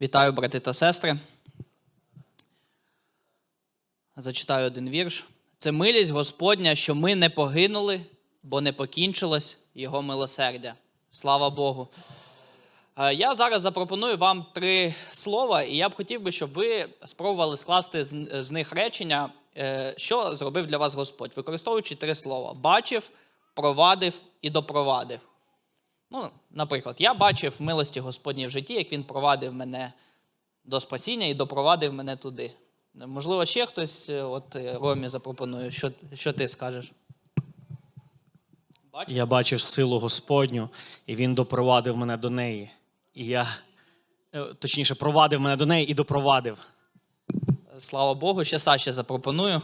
Вітаю, брати та сестри. Зачитаю один вірш. Це милість Господня, що ми не погинули, бо не покінчилось Його милосердя. Слава Богу. Е, Я зараз запропоную вам три слова, і я б хотів би, щоб ви спробували скласти з них речення, е, що зробив для вас Господь, використовуючи три слова: бачив, провадив і допровадив. Ну, наприклад, я бачив милості Господні в житті, як він провадив мене до спасіння і допровадив мене туди. Можливо, ще хтось, е, от е, Ромі запропонує, що, що ти скажеш? Бачив? Я бачив силу Господню, і він допровадив мене до неї. І я, е, точніше, провадив мене до неї і допровадив. Слава Богу, ще Саші запропоную.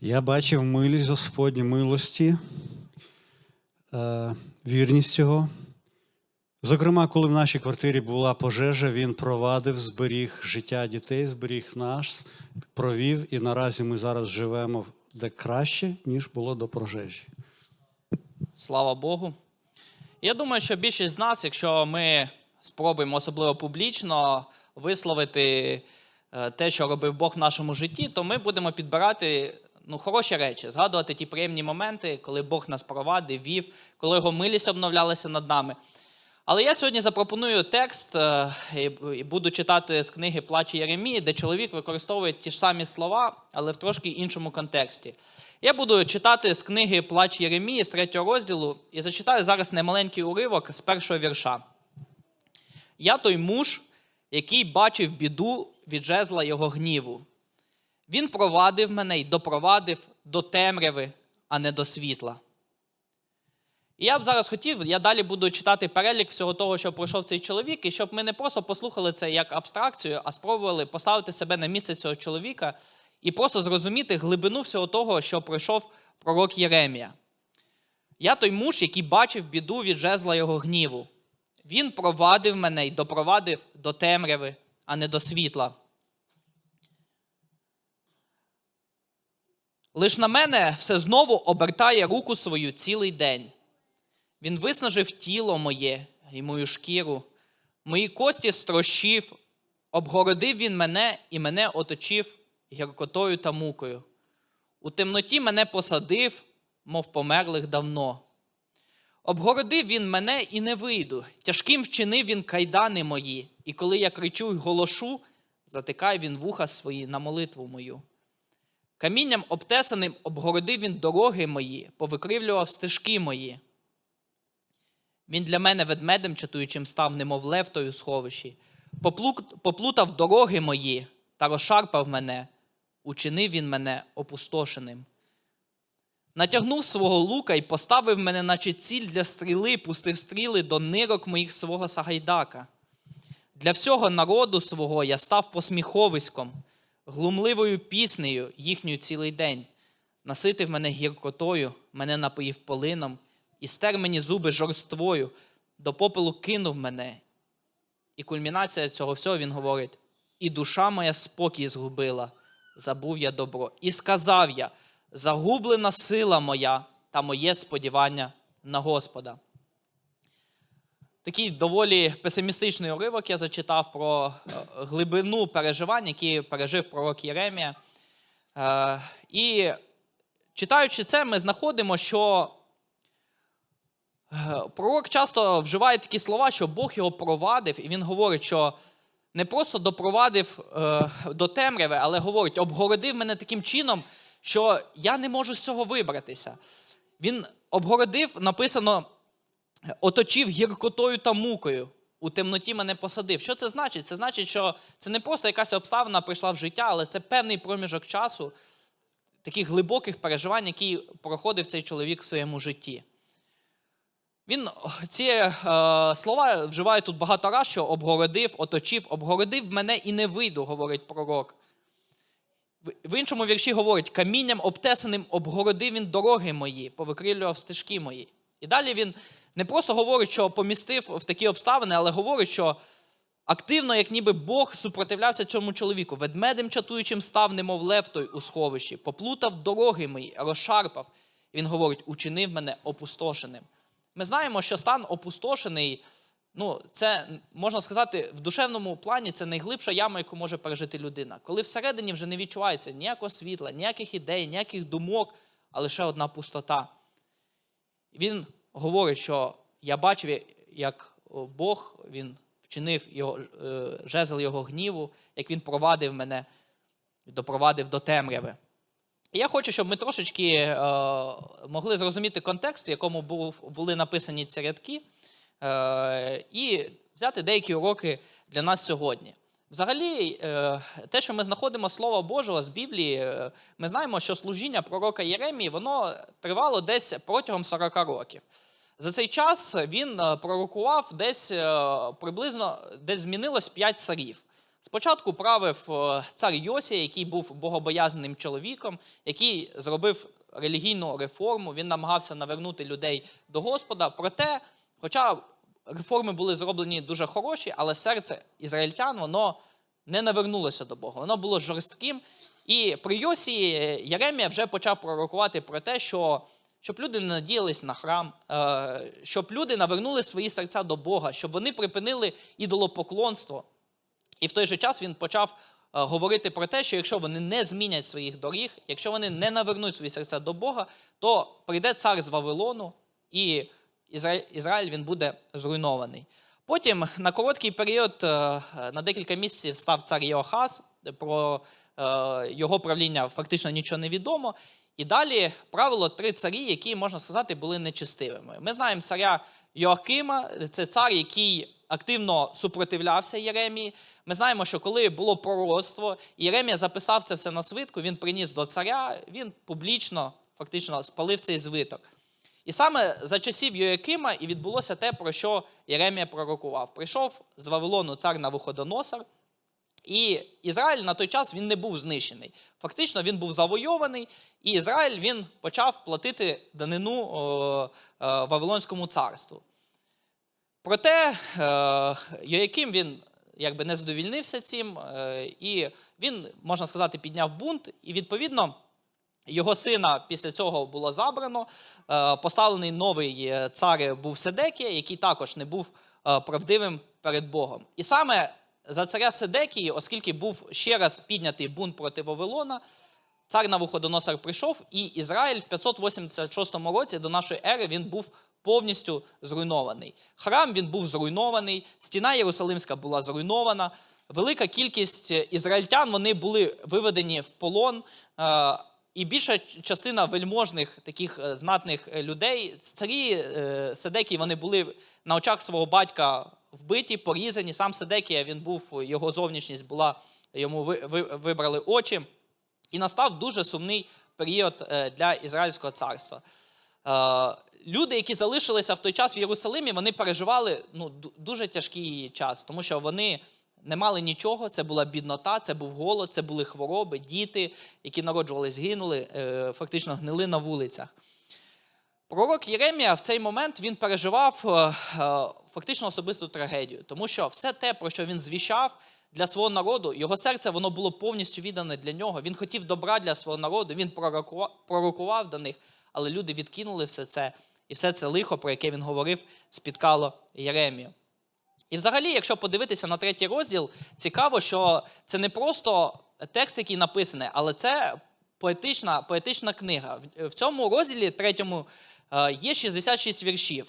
Я бачив милість Господню, милості, вірність Його. Зокрема, коли в нашій квартирі була пожежа, він провадив, зберіг життя дітей, зберіг нас, провів, і наразі ми зараз живемо де краще, ніж було до пожежі. Слава Богу. Я думаю, що більшість з нас, якщо ми спробуємо особливо публічно висловити е, те, що робив Бог в нашому житті, то ми будемо підбирати ну, хороші речі, згадувати ті приємні моменти, коли Бог нас провадив, вів, коли його милість обновлялася над нами. Але я сьогодні запропоную текст е, і і буду читати з книги Плач Єремії, де чоловік використовує ті ж самі слова, але в трошки іншому контексті. Я буду читати з книги Плач Єремії з третього розділу і зачитаю зараз немаленький уривок з першого вірша. Я той муж, який бачив біду від жезла його гніву. Він провадив мене й допровадив до темряви, а не до світла. І я б зараз хотів, я далі буду читати перелік всього того, що пройшов цей чоловік, і щоб ми не просто послухали це як абстракцію, а спробували поставити себе на місце цього чоловіка і просто зрозуміти глибину всього того, що пройшов пророк Єремія. Я той муж, який бачив біду від жезла його гніву. Він провадив мене й допровадив до темряви, а не до світла. Лиш на мене все знову обертає руку свою цілий день. Він виснажив тіло моє і мою шкіру, мої кості строщив, обгородив він мене і мене оточив гіркотою та мукою. У темноті мене посадив, мов померлих давно. Обгородив він мене і не вийду. Тяжким вчинив він кайдани мої, і коли я кричу й голошу, затикає він вуха свої на молитву мою. Камінням обтесаним обгородив він дороги мої, повикривлював стежки мої. Він для мене ведмедем чатуючим став, немов лев той у сховищі, поплутав дороги мої та розшарпав мене, учинив він мене опустошеним. Натягнув свого лука і поставив мене, наче ціль для стріли, пустив стріли до нирок моїх свого сагайдака. Для всього народу свого я став посміховиськом, глумливою піснею їхню цілий день. Наситив мене гіркотою, мене напоїв полином, і стер мені зуби жорствою, до попелу кинув мене. І кульмінація цього всього він говорить: і душа моя спокій згубила, забув я добро. І сказав я: загублена сила моя та моє сподівання на Господа. Такий доволі песимістичний уривок я зачитав про е, глибину переживань, які пережив пророк Єремія. Е, І читаючи це, ми знаходимо, що е, пророк часто вживає такі слова, що Бог його провадив, і він говорить, що не просто допровадив до темряви, але говорить, обгородив мене таким чином, що я не можу з цього вибратися. Він обгородив, написано, оточив гіркотою та мукою. У темноті мене посадив. Що це значить? Це значить, що це не просто якась обставина прийшла в життя, але це певний проміжок часу таких глибоких переживань, які проходив цей чоловік в своєму житті. Він ці е, слова вживає тут багато раз, що обгородив, оточив, обгородив мене і не вийду, говорить пророк. В- іншому вірші говорить: камінням обтесаним обгородив він дороги мої, повикрилював стежки мої. І далі він не просто говорить, що помістив в такі обставини, але говорить, що активно, як ніби Бог супротивлявся цьому чоловіку. Ведмедем чатуючим став, немов лев той у сховищі, поплутав дороги мої, розшарпав. Він говорить: учинив мене опустошеним. Ми знаємо, що стан опустошений Ну, це можна сказати, в душевному плані це найглибша яма, яку може пережити людина. Коли всередині вже не відчувається ніякого світла, ніяких ідей, ніяких думок, а лише одна пустота. Він говорить, що я бачив, як Бог він вчинив його, е, жезл його гніву, як він провадив мене, допровадив до темряви. Я хочу, щоб ми трошечки е, могли зрозуміти контекст, в якому був, були написані ці рядки, е, і взяти деякі уроки для нас сьогодні. Взагалі, е, те, що ми знаходимо Слово Божого з Біблії, е, ми знаємо, що служіння пророка Єремії воно тривало десь протягом 40 років. За цей час він е, пророкував десь е, приблизно десь змінилось 5 царів. Спочатку правив е, цар Йосія, який був богобоязненим чоловіком, який зробив релігійну реформу. Він намагався навернути людей до Господа. Проте, хоча реформи були зроблені дуже хороші, але серце ізраїльтян воно не навернулося до Бога. Воно було жорстким. І при Йосії Єремія вже почав пророкувати про те, що щоб люди не надіялись на храм, е, щоб люди навернули свої серця до Бога, щоб вони припинили ідолопоклонство. І в той же час він почав е, говорити про те, що якщо вони не змінять своїх доріг, якщо вони не навернуть свої серця до Бога, то прийде цар з Вавилону, і Ізраїль, він буде зруйнований. Потім на короткий період, е, на декілька місяців, став цар Йоахаз. Про його правління фактично нічого не відомо. І далі правило три царі, які, можна сказати, були нечестивими. Ми знаємо царя Йоакима, це цар, який активно супротивлявся Єремії. Ми знаємо, що коли було пророцтво, Єремія записав це все на свитку, він приніс до царя, він публічно фактично спалив цей звиток. І саме за часів Йоакима і відбулося те, про що Єремія пророкував. Прийшов з Вавилону цар Навуходоносор, і Ізраїль на той час він не був знищений. Фактично він був завойований, і Ізраїль він почав платити данину е, Вавилонському царству. Проте е, Йояким він якби не задовільнився цим, е, і він, можна сказати, підняв бунт, і відповідно. Його сина після цього було забрано. Поставлений новий цар був Седекія, який також не був правдивим перед Богом. І саме за царя Седекії, оскільки був ще раз піднятий бунт проти Вавилона, цар Навуходоносор прийшов, і Ізраїль в 586 році до нашої ери він був повністю зруйнований. Храм він був зруйнований, стіна Єрусалимська була зруйнована. Велика кількість ізраїльтян вони були виведені в полон. е, І більша частина вельможних таких е, знатних людей, царі е, Седекії, вони були на очах свого батька вбиті, порізані. Сам Седекія, він був, його зовнішність була, йому ви- ви- вибрали очі. І настав дуже сумний період е, для Ізраїльського царства. Е, Люди, які залишилися в той час в Єрусалимі, вони переживали ну, дуже тяжкий час, тому що вони не мали нічого. Це була біднота, це був голод, це були хвороби, діти, які народжувались, гинули, е, фактично гнили на вулицях. Пророк Єремія в цей момент він переживав е, е, фактично особисту трагедію, тому що все те, про що він звіщав для свого народу, його серце воно було повністю віддане для нього. Він хотів добра для свого народу, він пророкував, пророкував до них, але люди відкинули все це, і все це лихо, про яке він говорив, спіткало Єремію. І взагалі, якщо подивитися на третій розділ, цікаво, що це не просто текст, який написаний, але це поетична, поетична книга. В- В цьому розділі третьому е, є 66 віршів.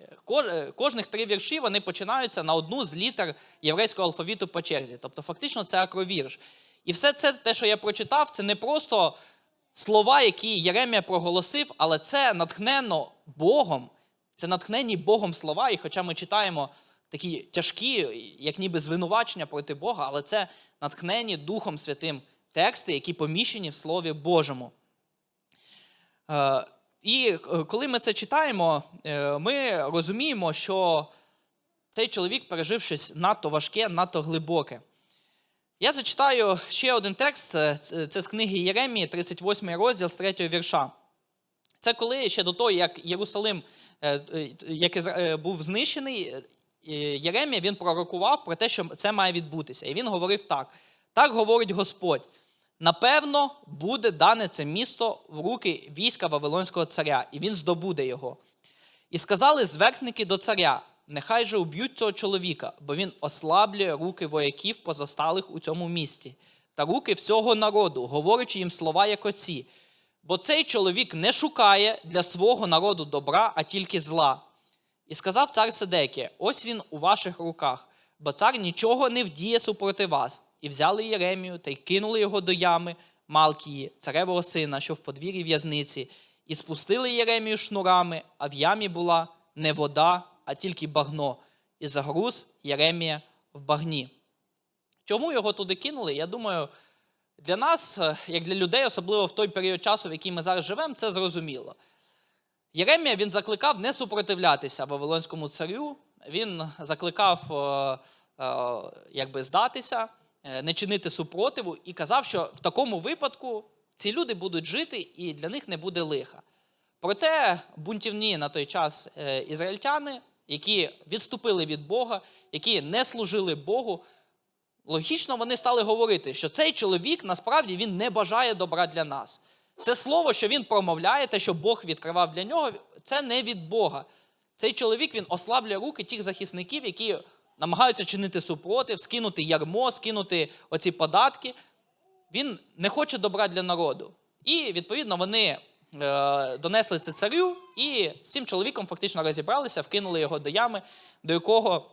Е, Кожних три вірші вони починаються на одну з літер єврейського алфавіту по черзі. Тобто, фактично, це акровірш. І все це, те, що я прочитав, це не просто слова, які Єремія проголосив, але це натхнено Богом, це натхнені Богом слова. І хоча ми читаємо такі тяжкі, як ніби звинувачення проти Бога, але це натхнені Духом Святим тексти, які поміщені в Слові Божому. Е, І е, коли ми це читаємо, е, ми розуміємо, що цей чоловік пережив щось надто важке, надто глибоке. Я зачитаю ще один текст, це з книги Єремії, 38 розділ з 3 вірша. Це коли ще до того, як Єрусалим як був знищений, Єремія він пророкував про те, що це має відбутися. І він говорив так: так говорить Господь. Напевно, буде дане це місто в руки війська Вавилонського царя, і він здобуде його. І сказали зверхники до царя: Нехай же уб'ють цього чоловіка, бо він ослаблює руки вояків позасталих у цьому місті та руки всього народу, говорячи їм слова як оці. Бо цей чоловік не шукає для свого народу добра, а тільки зла. І сказав цар Седекія: ось він у ваших руках, бо цар нічого не вдіє супроти вас. І взяли Єремію та й кинули його до ями Малкії, царевого сина, що в подвір'ї в'язниці, і спустили Єремію шнурами, а в ямі була не вода, а тільки багно, і загруз Єремія в багні. Чому його туди кинули? Я думаю, для нас, е, як для людей, особливо в той період часу, в який ми зараз живемо, це зрозуміло. Єремія він закликав не супротивлятися Вавилонському царю. Він закликав е, е, якби здатися, не чинити супротиву і казав, що в такому випадку ці люди будуть жити і для них не буде лиха. Проте бунтівні на той час е, ізраїльтяни, які відступили від Бога, які не служили Богу, логічно вони стали говорити, що цей чоловік насправді він не бажає добра для нас. Це слово, що він промовляє, те, що Бог відкривав для нього, це не від Бога. Цей чоловік він ослаблює руки тих захисників, які намагаються чинити супротив, скинути ярмо, скинути оці податки. Він не хоче добра для народу. І, відповідно, вони е, донесли це царю, і з цим чоловіком фактично розібралися, вкинули його до ями, до якого,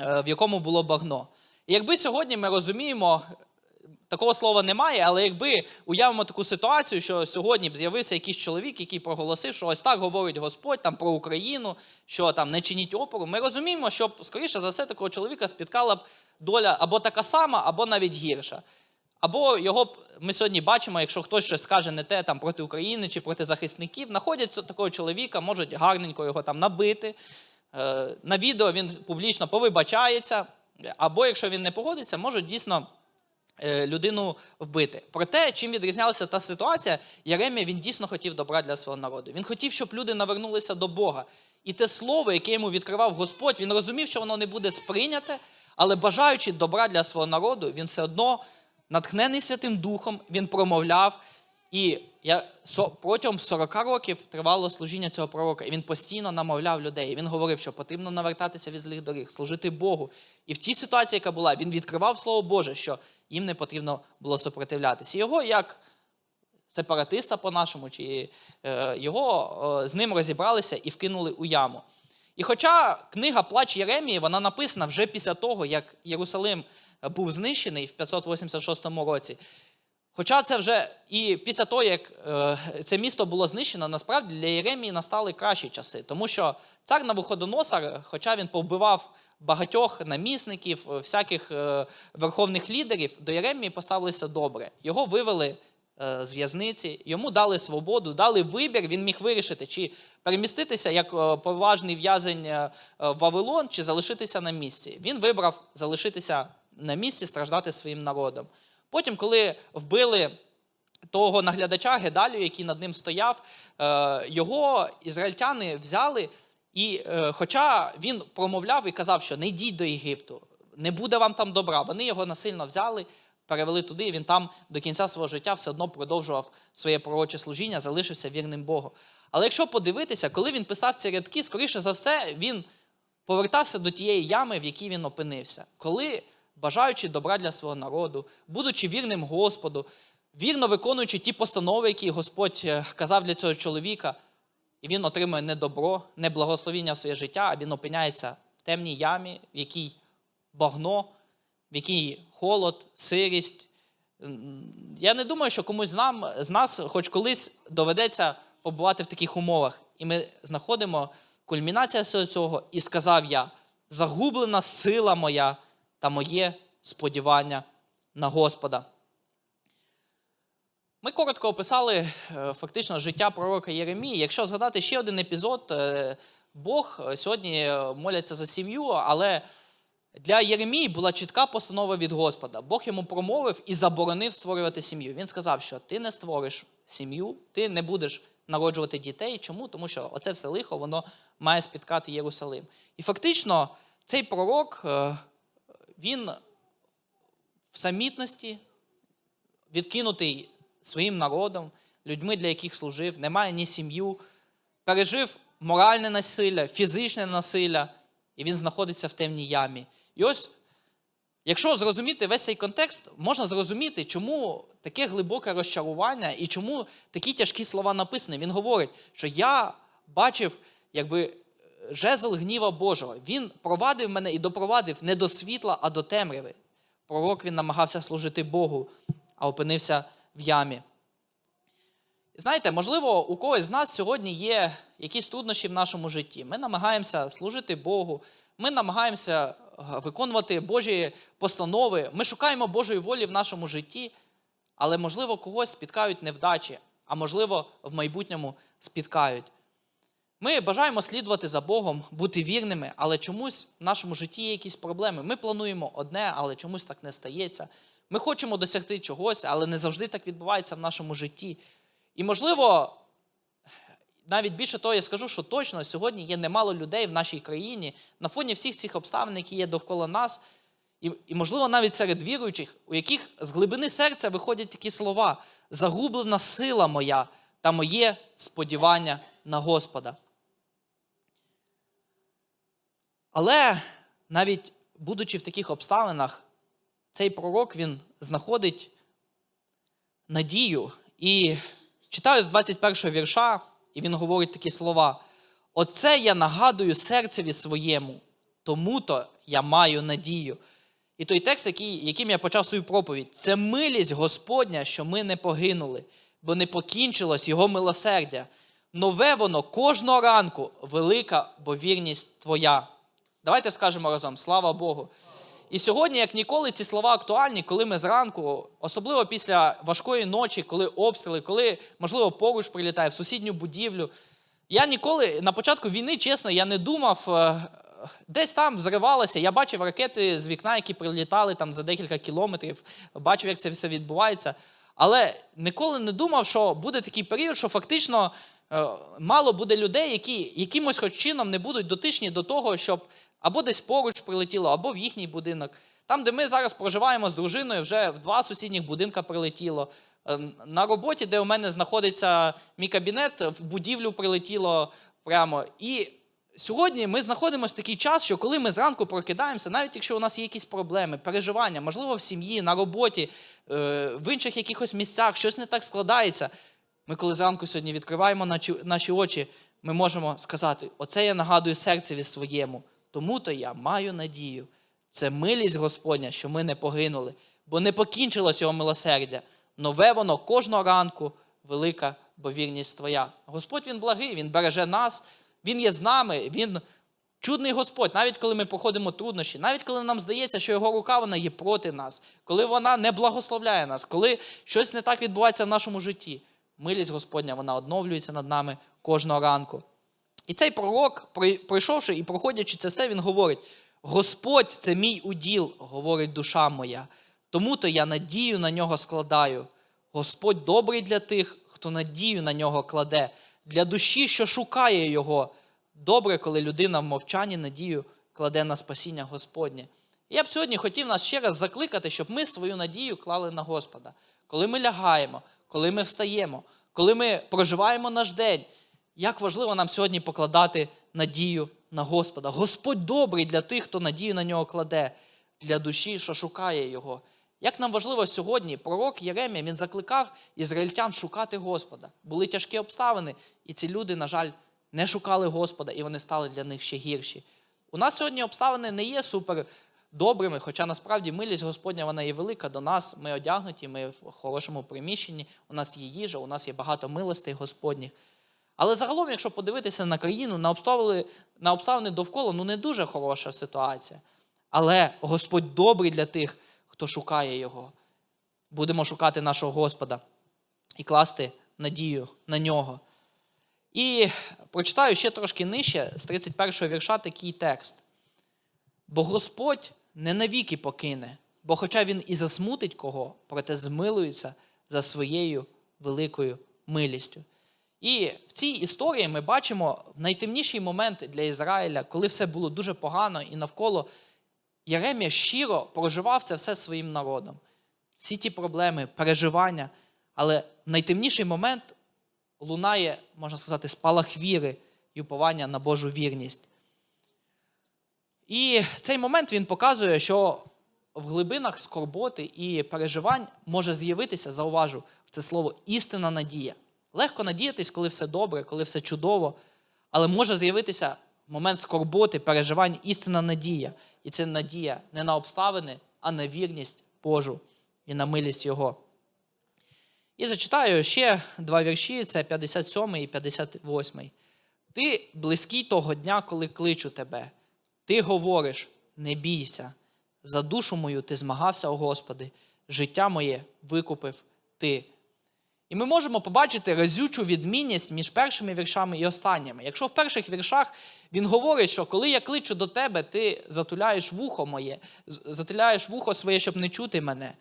е, в якому було багно. І якби сьогодні ми розуміємо, такого слова немає, але якби уявимо таку ситуацію, що сьогодні б з'явився якийсь чоловік, який проголосив, що ось так говорить Господь там про Україну, що там не чиніть опору, ми розуміємо, що скоріше за все такого чоловіка спіткала б доля або така сама, або навіть гірша. Або його ми сьогодні бачимо, якщо хтось щось скаже не те там проти України чи проти захисників, знаходять такого чоловіка, можуть гарненько його там набити. Е, На відео він публічно повибачається, або якщо він не погодиться, можуть дійсно людину вбити. Проте, чим відрізнялася та ситуація, Єремія він дійсно хотів добра для свого народу. Він хотів, щоб люди навернулися до Бога. І те слово, яке йому відкривав Господь, він розумів, що воно не буде сприйняте, але бажаючи добра для свого народу, він все одно, натхнений Святим Духом, він промовляв. І я протягом 40 років тривало служіння цього пророка, і він постійно намовляв людей. Він говорив, що потрібно навертатися від злих доріг, служити Богу. І в тій ситуації, яка була, він відкривав Слово Боже, що їм не потрібно було супротивлятися. Його як сепаратиста по-нашому, чи е, його з ним розібралися і вкинули у яму. І хоча книга Плач Єремії, вона написана вже після того, як Єрусалим був знищений в 586 році. Хоча це вже і після того, як е, це місто було знищено, насправді для Єремії настали кращі часи, тому що цар Навуходоносор, хоча він повбивав багатьох намісників, е, всяких е, верховних лідерів, до Єремії поставилися добре. Його вивели е, з в'язниці, йому дали свободу, дали вибір. Він міг вирішити, чи переміститися як е, поважний в'язень е, е, в Вавилон, чи залишитися на місці. Він вибрав залишитися на місці, страждати своїм народом. Потім, коли вбили того наглядача Гедалію, який над ним стояв, е, його ізраїльтяни взяли. І е, хоча він промовляв і казав, що не йдіть до Єгипту, не буде вам там добра, вони його насильно взяли, перевели туди, і він там до кінця свого життя все одно продовжував своє пророче служіння, залишився вірним Богу. Але якщо подивитися, коли він писав ці рядки, скоріше за все, він повертався до тієї ями, в якій він опинився. Коли, бажаючи добра для свого народу, будучи вірним Господу, вірно виконуючи ті постанови, які Господь е, казав для цього чоловіка, і він отримує не добро, не благословіння в своє життя, а він опиняється в темній ямі, в якій багно, в якій холод, сирість. Я не думаю, що комусь з, нам, з нас хоч колись доведеться побувати в таких умовах. І ми знаходимо кульмінація всього цього, і сказав я: загублена сила моя та моє сподівання на Господа. Ми коротко описали е, фактично життя пророка Єремії. Якщо згадати ще один епізод, е, Бог е, сьогодні моляться за сім'ю, але для Єремії була чітка постанова від Господа. Бог йому промовив і заборонив створювати сім'ю. Він сказав, що ти не створиш сім'ю, ти не будеш народжувати дітей. Чому? Тому що оце все лихо, воно має спіткати Єрусалим. І фактично цей пророк, він в самітності, відкинутий своїм народом, людьми, для яких служив, не має ні сім'ю, пережив моральне насилля, фізичне насилля, і він знаходиться в темній ямі. І ось, якщо зрозуміти весь цей контекст, можна зрозуміти, чому таке глибоке розчарування і чому такі тяжкі слова написані. Він говорить, що я бачив, якби. Жезл гніва Божого. Він провадив мене і допровадив не до світла, а до темряви. Пророк він намагався служити Богу, а опинився в ямі. Знаєте, можливо, у когось з нас сьогодні є якісь труднощі в нашому житті. Ми намагаємося служити Богу, ми намагаємося е, виконувати Божі постанови, ми шукаємо Божої волі в нашому житті, але, можливо, когось спіткають невдачі, а можливо, в майбутньому спіткають. Ми бажаємо слідувати за Богом, бути вірними, але чомусь в нашому житті є якісь проблеми. Ми плануємо одне, але чомусь так не стається. Ми хочемо досягти чогось, але не завжди так відбувається в нашому житті. І, можливо, навіть більше того, я скажу, що точно сьогодні є немало людей в нашій країні на фоні всіх цих обставин, які є довкола нас, і, і можливо, навіть серед віруючих, у яких з глибини серця виходять такі слова: загублена сила моя та моє сподівання на Господа. Але навіть будучи в таких обставинах, цей пророк він знаходить надію. І читаю з 21 вірша, і він говорить такі слова: Оце я нагадую серцеві своєму, тому-то я маю надію. І той текст, який, яким я почав свою проповідь, це милість Господня, що ми не погинули, бо не покінчилось Його милосердя. Нове воно кожного ранку, велика бо вірність Твоя. Давайте скажемо разом: слава Богу. І сьогодні, як ніколи, ці слова актуальні, коли ми зранку, особливо після важкої ночі, коли обстріли, коли, можливо, поруч прилітає в сусідню будівлю. Я ніколи на початку війни, чесно, я не думав, е, десь там взривалося. Я бачив ракети з вікна, які прилітали там за декілька кілометрів, бачив, як це все відбувається. Але ніколи не думав, що буде такий період, що фактично мало буде людей, які якимось хоч чином не будуть дотичні до того, щоб або десь поруч прилетіло, або в їхній будинок. Там, де ми зараз проживаємо з дружиною, вже в два сусідніх будинка прилетіло. Е, На роботі, де у мене знаходиться мій кабінет, в будівлю прилетіло прямо. І сьогодні ми знаходимося в такий час, що коли ми зранку прокидаємося, навіть якщо у нас є якісь проблеми, переживання, можливо, в сім'ї, на роботі, е, в інших якихось місцях щось не так складається. Ми, коли зранку сьогодні відкриваємо наші, очі, ми можемо сказати: Оце я нагадую серцеві своєму. Тому-то я маю надію. Це милість Господня, що ми не погинули, бо не покінчилось його милосердя. Нове воно кожного ранку, велика бо вірність Твоя. Господь Він благий, Він береже нас, Він є з нами, Він чудний Господь, навіть коли ми проходимо труднощі, навіть коли нам здається, що його рука вона є проти нас, коли вона не благословляє нас, коли щось не так відбувається в нашому житті. Милість Господня, вона одновлюється над нами кожного ранку. І цей пророк, пройшовши і проходячи це все, він говорить: Господь це мій уділ, говорить душа моя. Тому-то я надію на нього складаю. Господь добрий для тих, хто надію на нього кладе, для душі, що шукає його. Добре, коли людина в мовчанні надію кладе на спасіння Господнє. Я б сьогодні хотів нас ще раз закликати, щоб ми свою надію клали на Господа. Коли ми лягаємо, коли ми встаємо, коли ми проживаємо наш день, як важливо нам сьогодні покладати надію на Господа. Господь добрий для тих, хто надію на нього кладе, для душі, що шукає його. Як нам важливо сьогодні, пророк Єремія він закликав ізраїльтян шукати Господа. Були тяжкі обставини, і ці люди, на жаль, не шукали Господа, і вони стали для них ще гірші. У нас сьогодні обставини не є супер добрими, хоча насправді милість Господня вона є велика до нас. Ми одягнуті, ми в хорошому приміщенні, у нас є їжа, у нас є багато милостей Господніх. Але загалом, якщо подивитися на країну, на обставини, на обставини довкола, ну не дуже хороша ситуація. Але Господь добрий для тих, хто шукає Його. Будемо шукати нашого Господа і класти надію на нього. І прочитаю ще трошки нижче, з 31 го вірша, такий текст. Бо Господь не навіки покине, бо хоча Він і засмутить кого, проте змилується за своєю великою милістю. І в цій історії ми бачимо найтемніший момент для Ізраїля, коли все було дуже погано і навколо Єремія щиро проживав це все своїм народом. Всі ті проблеми, переживання. Але в найтемніший момент лунає, можна сказати, спалах віри і уповання на Божу вірність. І цей момент він показує, що в глибинах скорботи і переживань може з'явитися, зауважу, це слово істинна надія. Легко надіятись, коли все добре, коли все чудово, але може з'явитися момент скорботи, переживань, істинна надія. І це надія не на обставини, а на вірність Божу і на милість Його. І зачитаю ще два вірші: це 57 і 58. Ти близький того дня, коли кличу тебе. Ти говориш, не бійся. За душу мою ти змагався, о Господи, життя моє викупив ти. І ми можемо побачити разючу відмінність між першими віршами і останніми. Якщо в перших віршах він говорить, що коли я кличу до тебе, ти затуляєш вухо моє, затуляєш вухо своє, щоб не чути мене.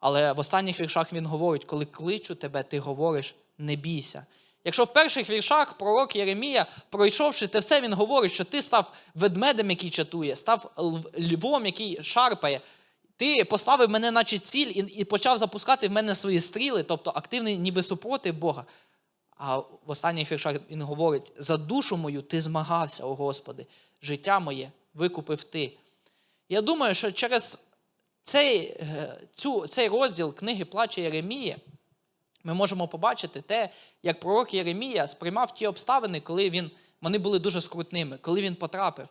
Але в останніх віршах він говорить, коли кличу тебе, ти говориш, не бійся. Якщо в перших віршах пророк Єремія, пройшовши те все, він говорить, що ти став ведмедем, який чатує, став львом, який шарпає. Ти поставив мене, наче ціль, і, і почав запускати в мене свої стріли, тобто активний ніби супротив Бога. А в останніх віршах він говорить: за душу мою ти змагався, о Господи, життя моє викупив ти. Я думаю, що через цей, е, цю, цей розділ книги Плаче Єремії ми можемо побачити те, як пророк Єремія сприймав ті обставини, коли він, вони були дуже скрутними, коли він потрапив.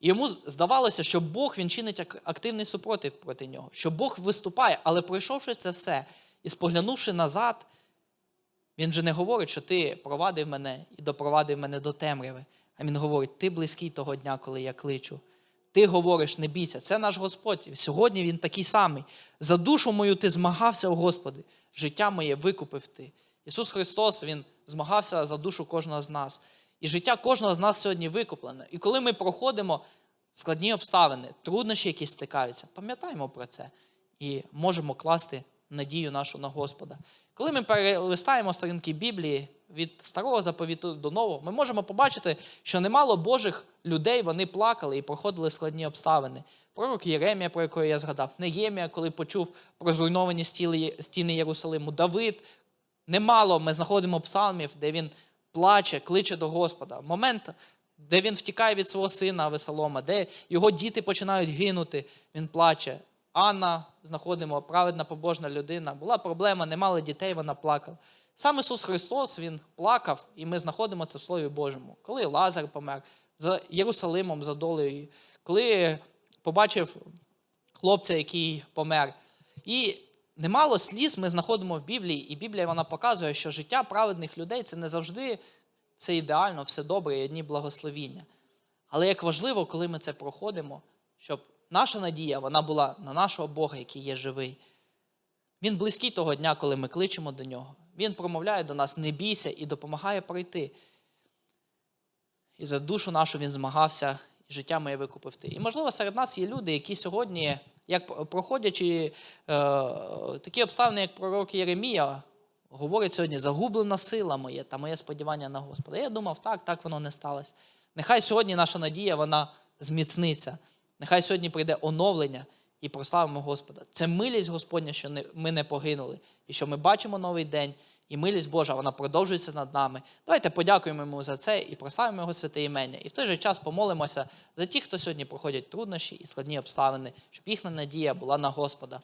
І йому здавалося, що Бог він чинить активний супротив проти нього, що Бог виступає, але пройшовши це все і споглянувши назад, він вже не говорить, що ти провадив мене і допровадив мене до темряви. А він говорить: ти близький того дня, коли я кличу. Ти говориш, не бійся, це наш Господь. Сьогодні Він такий самий. За душу мою ти змагався, о Господи, життя моє викупив ти. Ісус Христос Він змагався за душу кожного з нас. І життя кожного з нас сьогодні викуплене. І коли ми проходимо складні обставини, труднощі, які стикаються, пам'ятаємо про це і можемо класти надію нашу на Господа. Коли ми перелистаємо сторінки Біблії від старого заповіту до нового, ми можемо побачити, що немало Божих людей вони плакали і проходили складні обставини. Пророк Єремія, про якого я згадав, Неємія, коли почув про зруйновані стіни Єрусалиму, Давид. Немало ми знаходимо псалмів, де він плаче, кличе до Господа. Момент, де він втікає від свого сина Авесолома, де його діти починають гинути, він плаче. Анна, знаходимо, праведна побожна людина. Була проблема, не мали дітей, вона плакала. Сам Ісус Христос Він плакав, і ми знаходимо це в Слові Божому. Коли Лазар помер, за Єрусалимом, за долею, коли побачив хлопця, який помер. І немало сліз ми знаходимо в Біблії, і Біблія вона показує, що життя праведних людей це не завжди все ідеально, все добре і одні благословіння. Але як важливо, коли ми це проходимо, щоб наша надія вона була на нашого Бога, який є живий. Він близький того дня, коли ми кличемо до нього. Він промовляє до нас, не бійся і допомагає пройти. І за душу нашу він змагався, життя моє викупив ти. І, можливо, серед нас є люди, які сьогодні, як проходячи е, такі обставини, як пророк Єремія, говорять сьогодні, загублена сила моє та моє сподівання на Господа. Я думав, так, так воно не сталося. Нехай сьогодні наша надія вона зміцниться. Нехай сьогодні прийде оновлення і прославимо Господа. Це милість Господня, що ми не погинули, і що ми бачимо новий день, і милість Божа вона продовжується над нами. Давайте подякуємо йому за це і прославимо його святе імення. І в той же час помолимося за тих, хто сьогодні проходять труднощі і складні обставини, щоб їхня надія була на Господа.